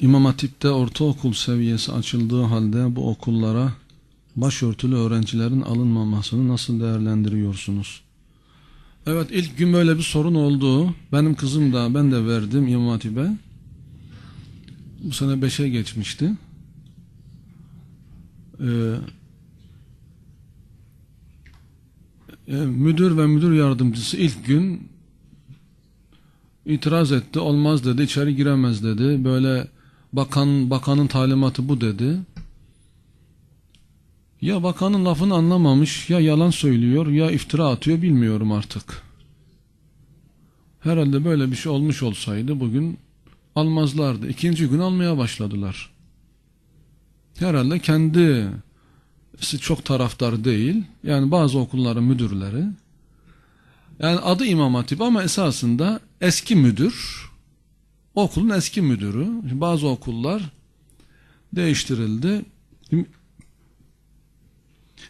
İmam Hatip'te ortaokul seviyesi açıldığı halde bu okullara başörtülü öğrencilerin alınmamasını nasıl değerlendiriyorsunuz? Evet ilk gün böyle bir sorun oldu. Benim kızım da ben de verdim İmam Hatip'e. Bu sene 5'e geçmişti. Ee, e, müdür ve müdür yardımcısı ilk gün itiraz etti. Olmaz dedi, içeri giremez dedi. Böyle bakan bakanın talimatı bu dedi. Ya bakanın lafını anlamamış, ya yalan söylüyor, ya iftira atıyor bilmiyorum artık. Herhalde böyle bir şey olmuş olsaydı bugün almazlardı. İkinci gün almaya başladılar. Herhalde kendisi çok taraftar değil. Yani bazı okulların müdürleri. Yani adı İmam Hatip ama esasında eski müdür. Okulun eski müdürü. Bazı okullar değiştirildi.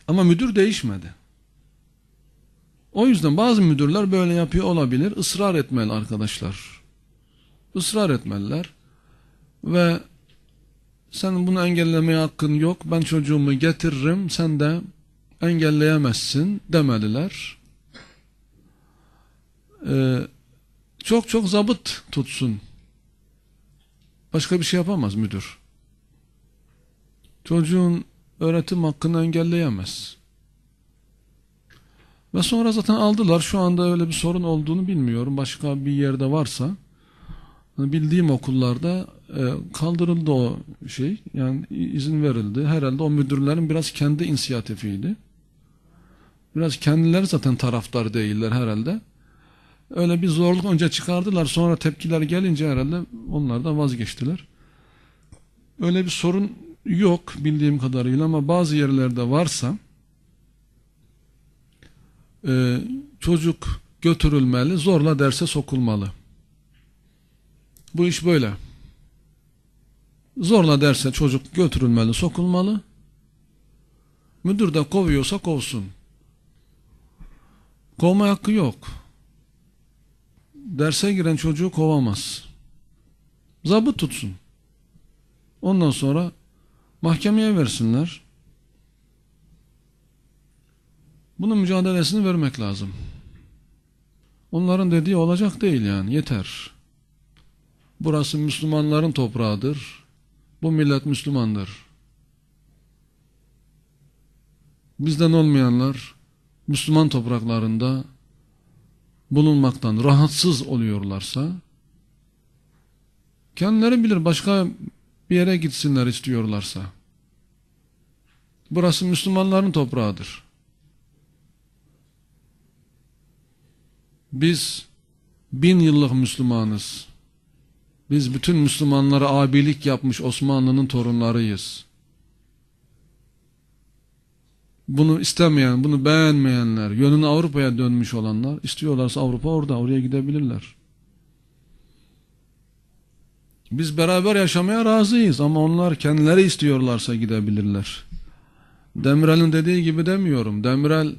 Ama müdür değişmedi. O yüzden bazı müdürler böyle yapıyor olabilir. Israr etmeli arkadaşlar. Israr etmeliler. Ve sen bunu engellemeye hakkın yok. Ben çocuğumu getiririm. Sen de engelleyemezsin demeliler. Ee, çok çok zabıt tutsun. Başka bir şey yapamaz müdür. Çocuğun öğretim hakkını engelleyemez. Ve sonra zaten aldılar. Şu anda öyle bir sorun olduğunu bilmiyorum. Başka bir yerde varsa bildiğim okullarda e, kaldırıldı o şey. Yani izin verildi. Herhalde o müdürlerin biraz kendi inisiyatifiydi. Biraz kendileri zaten taraftar değiller herhalde. Öyle bir zorluk önce çıkardılar. Sonra tepkiler gelince herhalde onlar da vazgeçtiler. Öyle bir sorun yok bildiğim kadarıyla ama bazı yerlerde varsa e, çocuk götürülmeli, zorla derse sokulmalı. Bu iş böyle. Zorla derse çocuk götürülmeli, sokulmalı. Müdür de kovuyorsa kovsun. Kovma hakkı yok. Derse giren çocuğu kovamaz. Zabıt tutsun. Ondan sonra mahkemeye versinler. Bunun mücadelesini vermek lazım. Onların dediği olacak değil yani yeter. Burası Müslümanların toprağıdır. Bu millet Müslümandır. Bizden olmayanlar Müslüman topraklarında bulunmaktan rahatsız oluyorlarsa kendileri bilir başka bir yere gitsinler istiyorlarsa. Burası Müslümanların toprağıdır. Biz bin yıllık Müslümanız. Biz bütün Müslümanlara abilik yapmış Osmanlı'nın torunlarıyız. Bunu istemeyen, bunu beğenmeyenler, yönünü Avrupa'ya dönmüş olanlar, istiyorlarsa Avrupa orada, oraya gidebilirler. Biz beraber yaşamaya razıyız ama onlar kendileri istiyorlarsa gidebilirler. Demirel'in dediği gibi demiyorum. Demirel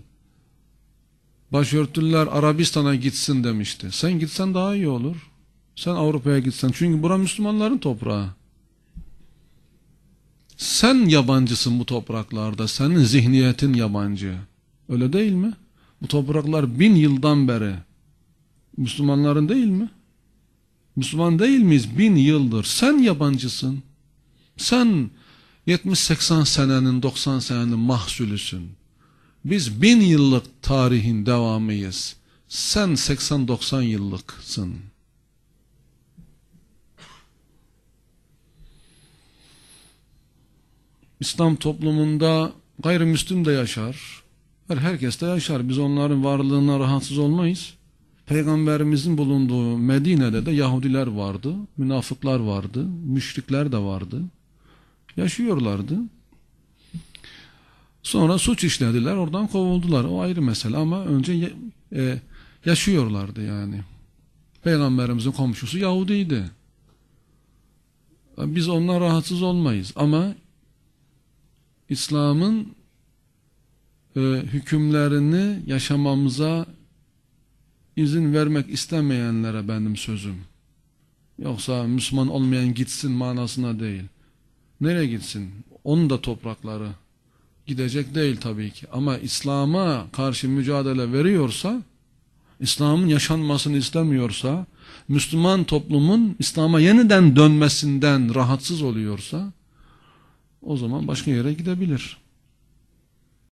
başörtüler Arabistan'a gitsin demişti. Sen gitsen daha iyi olur. Sen Avrupa'ya gitsen. Çünkü bura Müslümanların toprağı. Sen yabancısın bu topraklarda. Senin zihniyetin yabancı. Öyle değil mi? Bu topraklar bin yıldan beri Müslümanların değil mi? Müslüman değil miyiz? Bin yıldır. Sen yabancısın. Sen 70-80 senenin 90 senenin mahsulüsün. Biz bin yıllık tarihin devamıyız. Sen 80-90 yıllıksın. İslam toplumunda gayrimüslim de yaşar. Herkes de yaşar. Biz onların varlığına rahatsız olmayız. Peygamberimizin bulunduğu Medine'de de Yahudiler vardı, münafıklar vardı, müşrikler de vardı. Yaşıyorlardı. Sonra suç işlediler, oradan kovuldular. O ayrı mesele ama önce e, yaşıyorlardı yani. Peygamberimizin komşusu Yahudiydi. Biz ondan rahatsız olmayız ama İslam'ın e, hükümlerini yaşamamıza izin vermek istemeyenlere benim sözüm. Yoksa Müslüman olmayan gitsin manasına değil. Nereye gitsin? Onun da toprakları gidecek değil tabii ki. Ama İslam'a karşı mücadele veriyorsa, İslam'ın yaşanmasını istemiyorsa, Müslüman toplumun İslam'a yeniden dönmesinden rahatsız oluyorsa, o zaman başka yere gidebilir.